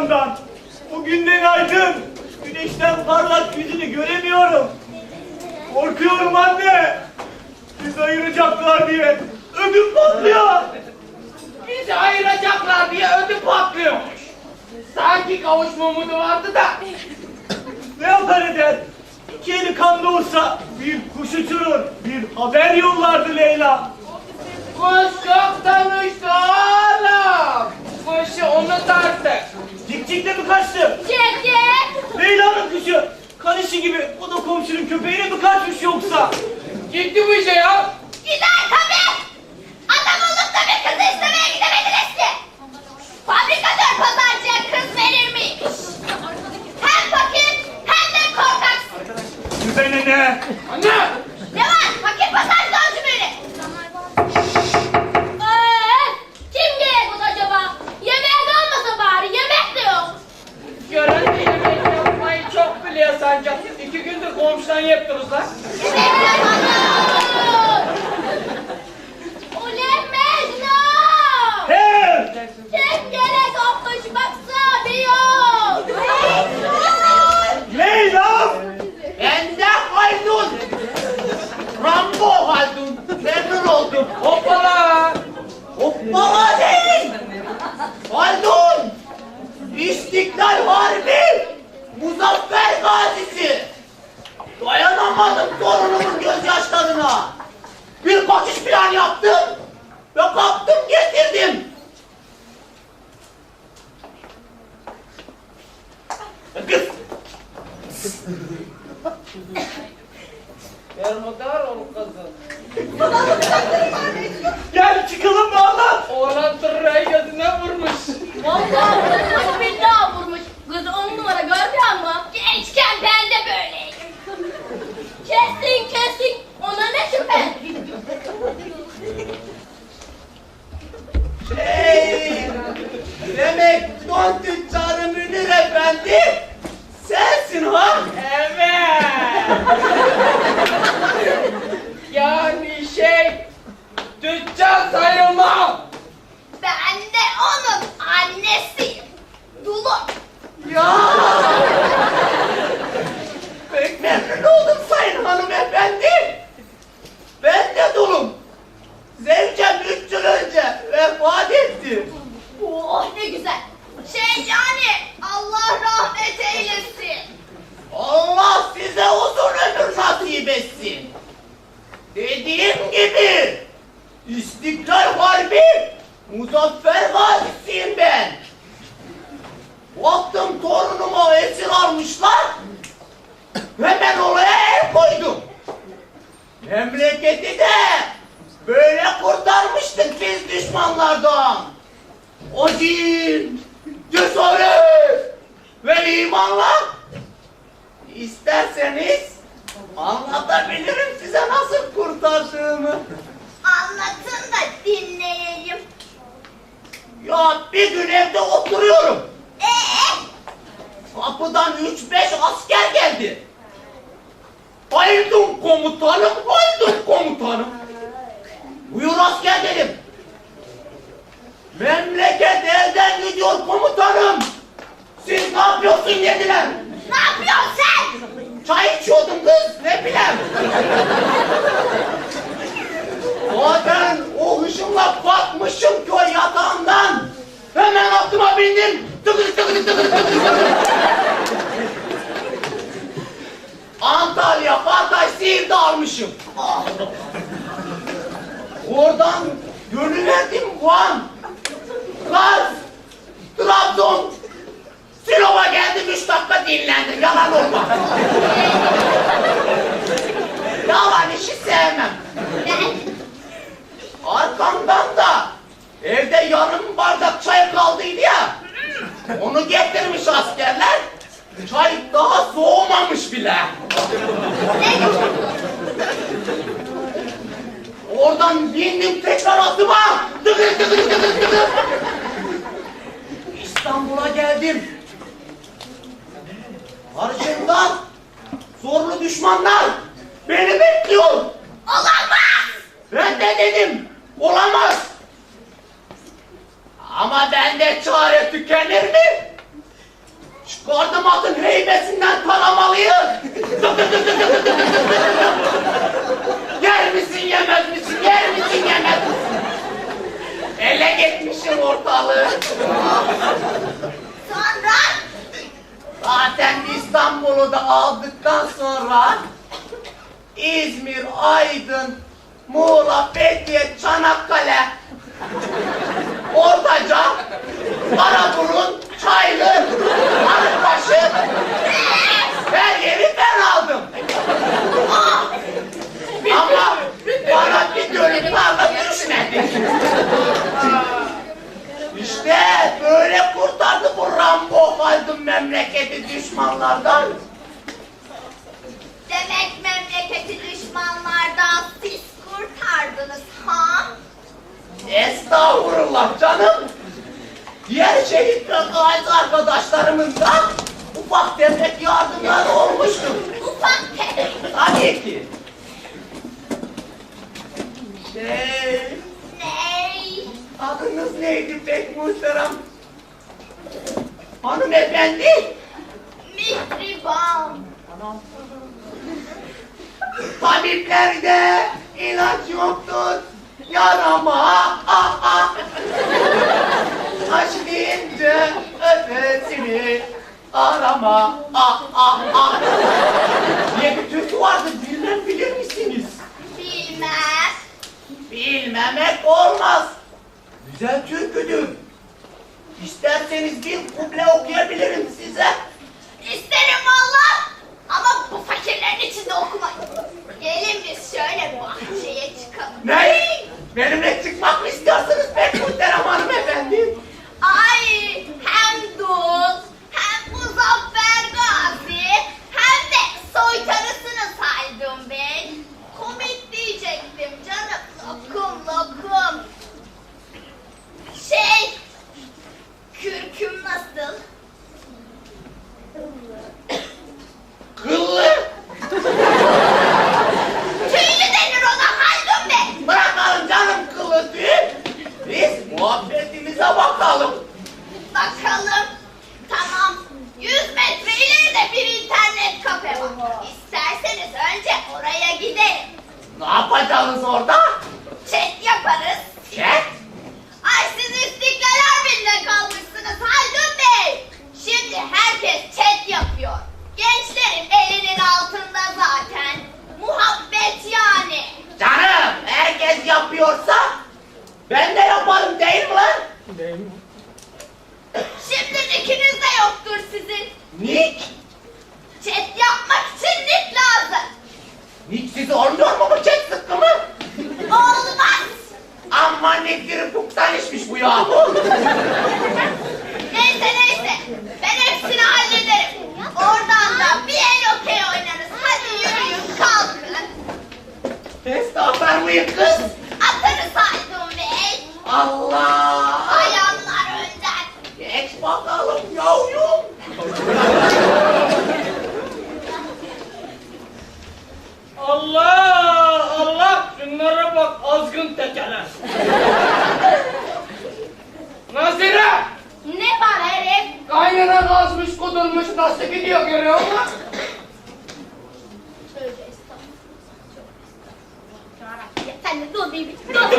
Leyla'mdan. O günden aydın. Güneşten parlak yüzünü göremiyorum. Korkuyorum anne. Bizi ayıracaklar diye. Ödüm patlıyor. Bizi ayıracaklar diye ödü patlıyormuş. Sanki kavuşma umudu vardı da. Ne yapar eder? İki eli kanda olsa bir kuş uçurur. Bir haber yollardı Leyla. Kuş çok tanıştı oğlum. Kuşu unut artık. Cikcikle mi kaçtı? Çekil. Leyla'nın kuşu. Kanışı gibi o da komşunun köpeğine mi kaçmış yoksa? Gitti bu işe ya. Bir kaçış plan yaptım ve kaptım getirdim! Kız! Bermudar ol kızım. Gel çıkalım bağlan. Oğlan tırrayı gözüne vurmuş. Vallahi vurmuş billahi vurmuş. Kız on numara görmüyor musun? Gençken ben de böyleydim. Kesin kesin ona ne şüphe? Gibi İstiklal Harbi Muzaffer Gazisi'yim ben. Baktım torunumu esir almışlar. Hemen olaya el koydum. Memleketi de böyle kurtarmıştık biz düşmanlardan. O cin, cesaret ve imanla İsterseniz anlatabilirim size nasıl kurtardığımı. Anlatın da dinleyeyim. Ya bir gün evde oturuyorum. Ee? Kapıdan üç beş asker geldi. Bayıldım komutanım, bayıldım komutanım. Buyur asker dedim. Memleket elden gidiyor komutanım. Siz ne yapıyorsun dediler. Ne yapıyorsun sen? Çay içiyordum kız, ne bileyim. Zaten o hışımla kalkmışım köy yatağından. Hemen attıma bindim. Tıkır tıkır tıkır tıkır. Antalya, Hatay, Siirt'e almışım. Oradan dönüverdim Van. Kaz, Trabzon, Sinop'a geldim üç dakika dinlendim. Yalan olmaz. Yalan işi sevmem. Ben Arkamdan da evde yarım bardak çay kaldıydı ya. Onu getirmiş askerler. Çay daha soğumamış bile. Oradan bindim tekrar atıma. Tıkır tıkır tıkır tıkır. İstanbul'a geldim. Karşımda zorlu düşmanlar beni bekliyor. olamaz. Ben de dedim olamaz. Ama bende çare tükenir mi? Çıkardım atın heybesinden taramalıyı. Yer misin yemez misin? Yer misin yemez misin? Ele geçmişim ortalığı. Sonra Zaten İstanbul'u da aldıktan sonra İzmir, Aydın, Muğla, Fethiye, Çanakkale, Ortaca, Karaburun, Çaylı, Arıkbaşı memleketi düşmanlardan. demek memleketi düşmanlardan siz kurtardınız ha? Estağfurullah canım. Diğer şehit ve gazi arkadaşlarımın da ufak tefek yardımları olmuştur. Ufak tefek. Tabii ki. Şey, Ney? adınız neydi pek muhterem? Hanımefendi. Mihriban. Tabiplerde ilaç yoktur. Yarama ah ah. Taş deyince ötesini arama ah ah ah. diye bir türkü vardı bilmem bilir misiniz? Bilmez. Bilmemek olmaz. Güzel türküdür. İsterseniz bir kuple okuyabilirim size. İsterim valla. Ama bu fakirlerin içinde okumayın. Gelin biz şöyle bahçeye çıkalım. Ne? Benimle çıkmak mı istiyorsunuz pek muhterem hanımefendi? Ay hem dost hem muzaffer gazi hem de soytarısınız Haldun Bey. Komik diyecektim canım. Lokum lokum. Şey kürküm nasıl? Kıllı. Tüylü denir ona Haldun Bey. Bırakalım canım kılı tüy. Biz muhabbetimize bakalım. Bakalım. Tamam. 100 metre ileride bir internet kafe var. İsterseniz önce oraya gidelim. Ne yapacağız orada? Chat yaparız. Çek. Ay siz İstiklal Harbi'nde kalmışsınız Haldun Bey. Şimdi herkes chat yapıyor. Gençlerin elinin altında zaten. Muhabbet yani. Canım herkes yapıyorsa ben de yaparım değil mi lan? Şimdi bak azgın tekeler. Nazire Ne var herif? kaynana kazmış kudurmuş nasıl gidiyor görüyor musun? Tövbe estağfurullah. Tövbe estağfurullah. Ya Sen de dur bir bir dur.